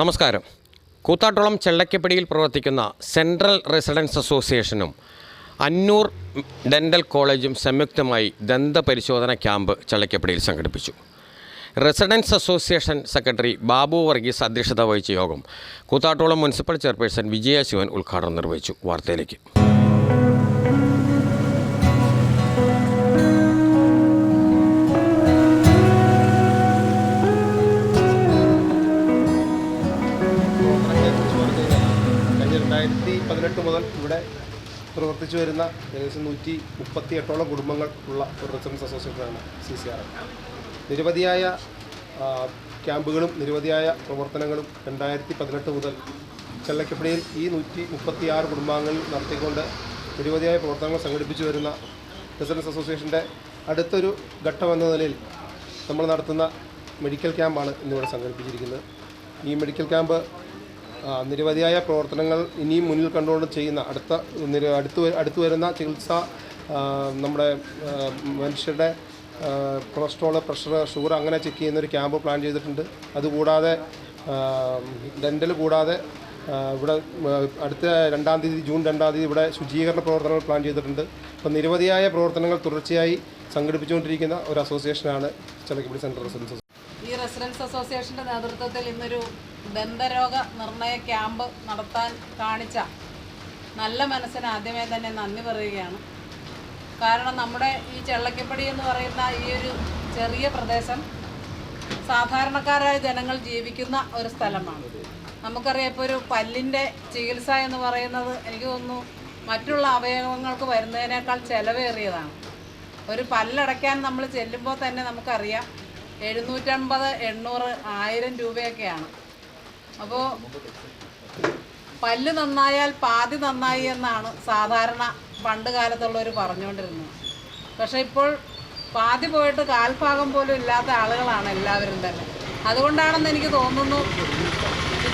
നമസ്കാരം. കൂത്താട്ടോളം ചെള്ളക്കപ്പടിയിൽ പ്രവർത്തിക്കുന്ന central residence അസോസിയേഷനും അന്നൂർ ഡെന്റൽ കോളേജും സംയുക്തമായി ദന്തപരിശോധന ക്യാമ്പ് ചെള്ളക്കപ്പടിയിൽ സംഘടിപ്പിച്ചു. Residence association secretary Babu Varghese അധ്യക്ഷത വഹിച്ച യോഗം കൂത്താട്ടോളം മുനിസിപ്പൽ ചെയർപേഴ്സൺ വിജയ ശിവൻ ഉദ്ഘാടനം നിർവഹിച്ചു. വാർത്തയിലേക്ക്. രണ്ടായിരത്തി പതിനെട്ട് മുതൽ ഇവിടെ പ്രവർത്തിച്ചു വരുന്ന ഏകദേശം നൂറ്റി മുപ്പത്തി എട്ടോളം കുടുംബങ്ങൾ ഉള്ള ഒരു റെസിഡൻസ് അസോസിയേഷനാണ് സി സി ആർ നിരവധിയായ ക്യാമ്പുകളും നിരവധിയായ പ്രവർത്തനങ്ങളും രണ്ടായിരത്തി പതിനെട്ട് മുതൽ ചെല്ലക്കപ്പടിയിൽ ഈ നൂറ്റി മുപ്പത്തി ആറ് കുടുംബാംഗങ്ങൾ നടത്തിക്കൊണ്ട് നിരവധിയായ പ്രവർത്തനങ്ങൾ സംഘടിപ്പിച്ചു വരുന്ന റെസിഡൻസ് അസോസിയേഷന്റെ അടുത്തൊരു ഘട്ടം എന്ന നിലയിൽ നമ്മൾ നടത്തുന്ന മെഡിക്കൽ ക്യാമ്പാണ് ഇന്നിവിടെ സംഘടിപ്പിച്ചിരിക്കുന്നത്. ഈ മെഡിക്കൽ ക്യാമ്പ് നിരവധിയായ പ്രവർത്തനങ്ങൾ ഇനിയും മുന്നിൽ കണ്ടുകൊണ്ട് ചെയ്യുന്ന അടുത്ത നിര അടുത്ത് അടുത്തു വരുന്ന ചികിത്സ നമ്മുടെ മനുഷ്യരുടെ കൊളസ്ട്രോൾ പ്രഷർ ഷുഗർ അങ്ങനെ ചെക്ക് ചെയ്യുന്ന ഒരു ക്യാമ്പ് പ്ലാൻ ചെയ്തിട്ടുണ്ട്. അതുകൂടാതെ ഡെന്റൽ കൂടാതെ ഇവിടെ അടുത്ത രണ്ടാം തീയതി ജൂൺ രണ്ടാം തീയതി ഇവിടെ ശുചീകരണ പ്രവർത്തനങ്ങൾ പ്ലാൻ ചെയ്തിട്ടുണ്ട്. അപ്പോൾ നിരവധിയായ പ്രവർത്തനങ്ങൾ തുടർച്ചയായി സംഘടിപ്പിച്ചുകൊണ്ടിരിക്കുന്ന ഒരു അസോസിയേഷനാണ് ചെലക്കിപ്പിടി സെൻട്രൽ റെസിഡൻസ് ഈ റെസിഡൻസ് അസോസിയേഷന്റെ നേതൃത്വത്തിൽ ഇന്നൊരു ദന്തരോഗ നിർണയ ക്യാമ്പ് നടത്താൻ കാണിച്ച നല്ല മനസ്സിന് ആദ്യമേ തന്നെ നന്ദി പറയുകയാണ്. കാരണം നമ്മുടെ ഈ ചെള്ളക്കപ്പടി എന്ന് പറയുന്ന ഈ ഒരു ചെറിയ പ്രദേശം സാധാരണക്കാരായ ജനങ്ങൾ ജീവിക്കുന്ന ഒരു സ്ഥലമാണ്. നമുക്കറിയാം ഇപ്പോൾ ഒരു പല്ലിന്റെ ചികിത്സ എന്ന് പറയുന്നത് എനിക്ക് തോന്നുന്നു മറ്റുള്ള അവയവങ്ങൾക്ക് വരുന്നതിനേക്കാൾ ചിലവേറിയതാണ്. ഒരു പല്ലടയ്ക്കാൻ നമ്മൾ ചെല്ലുമ്പോൾ തന്നെ നമുക്കറിയാം എഴുന്നൂറ്റമ്പത് എണ്ണൂറ് ആയിരം രൂപയൊക്കെയാണ്. അപ്പോൾ പല്ല് നന്നായാൽ പാതി നന്നായി എന്നാണ് സാധാരണ പണ്ട് കാലത്തുള്ളവർ പറഞ്ഞുകൊണ്ടിരുന്നത് പക്ഷേ ഇപ്പോൾ പാതി പോയിട്ട് കാൽഭാഗം പോലും ഇല്ലാത്ത ആളുകളാണ് എല്ലാവരും തന്നെ. അതുകൊണ്ടാണെന്ന് എനിക്ക് തോന്നുന്നു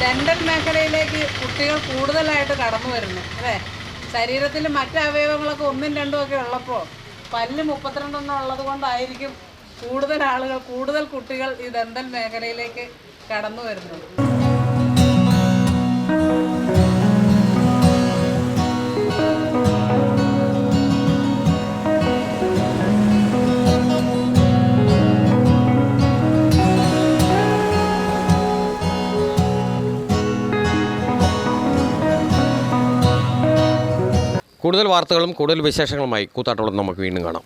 ഡെന്റൽ മേഖലയിലേക്ക് കുട്ടികൾ കൂടുതലായിട്ട് കടന്നു വരുന്നു അല്ലേ? ശരീരത്തിൽ മറ്റ് അവയവങ്ങളൊക്കെ ഒന്നും രണ്ടും ഒക്കെ ഉള്ളപ്പോൾ പല്ല് മുപ്പത്തിരണ്ടെണ്ണം ഉള്ളത് കൊണ്ടായിരിക്കും കൂടുതൽ ആളുകൾ കൂടുതൽ കുട്ടികൾ ഈ ദന്തൽ മേഖലയിലേക്ക് കടന്നു വരുന്നു കൂടുതൽ വാർത്തകളും കൂടുതൽ വിശേഷങ്ങളുമായി കൂത്താട്ടോളം നമുക്ക് വീണ്ടും കാണാം.